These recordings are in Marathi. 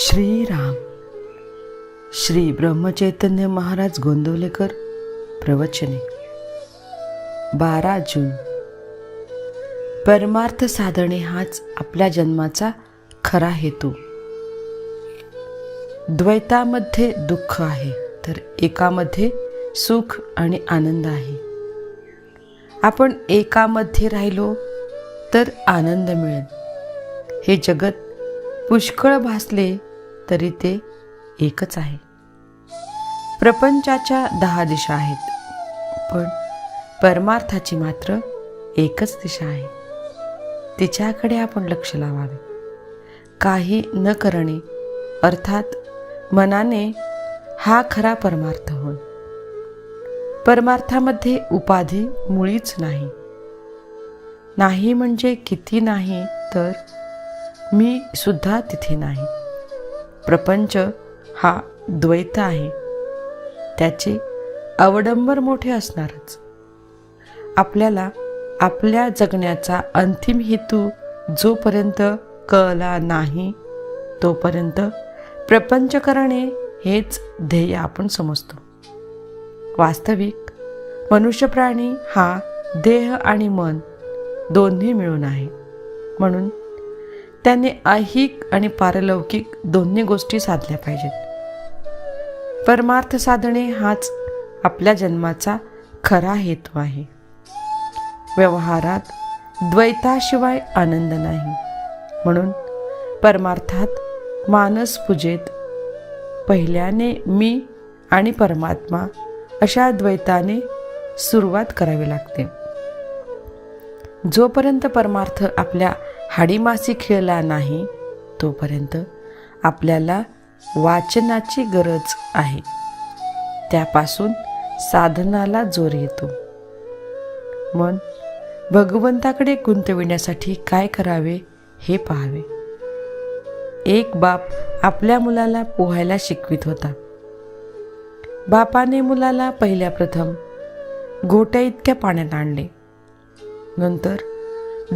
श्रीराम. श्री ब्रह्मचैतन्य महाराज गोंदवलेकर प्रवचने. बारा जून. परमार्थ साधणे हाच आपल्या जन्माचा खरा हेतू. द्वैतामध्ये दुःख आहे तर एकामध्ये सुख आणि आनंद आहे. आपण एकामध्ये राहिलो तर आनंद मिळेल. हे जगत पुष्कळ भासले तरी ते एकच आहे. प्रपंचाच्या दहा दिशा आहेत पण परमार्थाची मात्र एकच दिशा आहे. तिच्याकडे आपण लक्ष लावावे. काही न करणे अर्थात मनाने हा खरा परमार्थ होय. परमार्थामध्ये उपाधी मुळीच नाही. नाही म्हणजे किती नाही तर मी सुद्धा तिथे नाही. प्रपंच हा द्वैत आहे. त्याचे अवडंबर मोठे असणारच. आपल्याला आपल्या जगण्याचा अंतिम हेतू जोपर्यंत कळला नाही तोपर्यंत प्रपंच करणे हेच ध्येय आपण समजतो. वास्तविक मनुष्य प्राणी हा देह आणि मन दोन्ही मिळून आहे. म्हणून त्याने ऐहिक आणि पारलौकिक दोन्ही गोष्टी साधल्या पाहिजेत. परमार्थ साधणे हाच आपल्या जन्माचा खरा हेतू आहे. व्यवहारात द्वैताशिवाय आनंद नाही. म्हणून परमार्थात मानस पूजेत पहिल्याने मी आणि परमात्मा अशा द्वैताने सुरुवात करावी लागते. जोपर्यंत परमार्थ आपल्या हाडीमासी खेळला नाही तोपर्यंत आपल्याला वाचनाची गरज आहे. त्यापासून साधनाला जोर येतो. मन भगवंताकडे गुंतविण्यासाठी काय करावे हे पाहावे. एक बाप आपल्या मुलाला पोहायला शिकवित होता. बापाने मुलाला पहिल्या प्रथम गोट्या इतक्या पाण्यात आणले. नंतर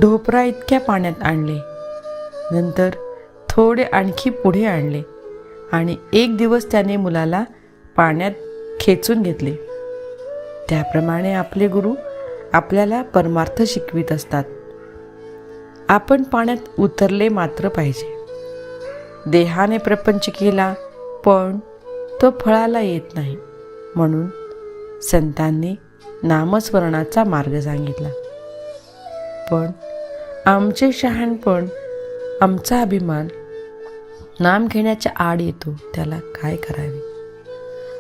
ढोपरा इतक्या पाण्यात आणले. नंतर थोडे आणखी पुढे आणले आणि एक दिवस त्याने मुलाला पाण्यात खेचून घेतले. त्याप्रमाणे आपले गुरु आपल्याला परमार्थ शिकवित असतात. आपण पाण्यात उतरले मात्र पाहिजे. देहाने प्रपंच केला पण तो फळाला येत नाही. म्हणून संतांनी नामस्मरणाचा मार्ग सांगितला. पण आमचे शहाणपण आमचा अभिमान नाम घेण्याच्या आड येतो त्याला काय करावे?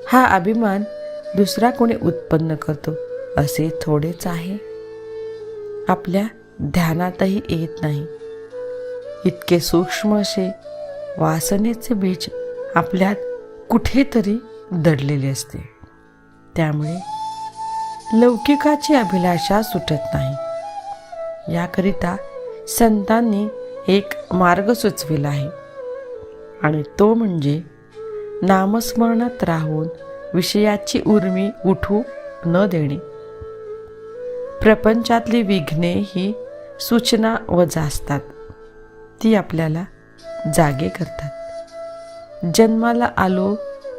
हा अभिमान दुसरा कोणी उत्पन्न करतो असे थोडेच आहे. आपल्या ध्यानातही येत नाही. इतके सूक्ष्म असे वासनेचे बीज आपल्यात कुठेतरी दडलेले असते. त्यामुळे लौकिकाची अभिलाषा सुटत नाही. याकरिता संतांनी एक मार्ग सुचविला आहे. आणि तो म्हणजे नामस्मरणात राहून विषयाची उर्मी उठू न देणे. प्रपंचातली विघ्ने ही सूचना वजा असतात ती आपल्याला जागे करतात. जन्माला आलो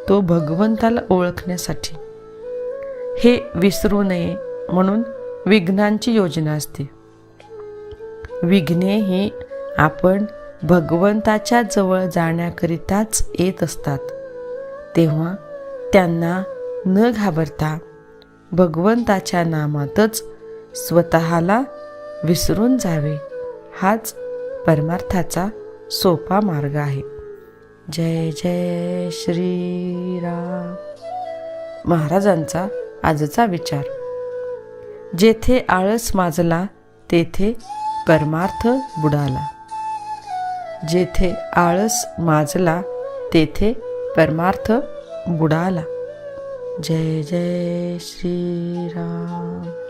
तो भगवंताला ओळखण्यासाठी. हे विसरू नये म्हणून विघ्नांची योजना असते. विघ्ने ही आपण भगवंताच्या जवळ जाण्याकरिताच येत असतात. तेव्हा त्यांना न घाबरता भगवंताच्या नामातच स्वतःला विसरून जावे हाच परमार्थाचा सोपा मार्ग आहे. जय जय श्रीराम महाराजांचा आजचा विचार. जेथे आळस माजला तेथे परमार्थ बुडाला. जेथे आळस माजला तेथे परमार्थ बुडाला. जय जय श्रीराम.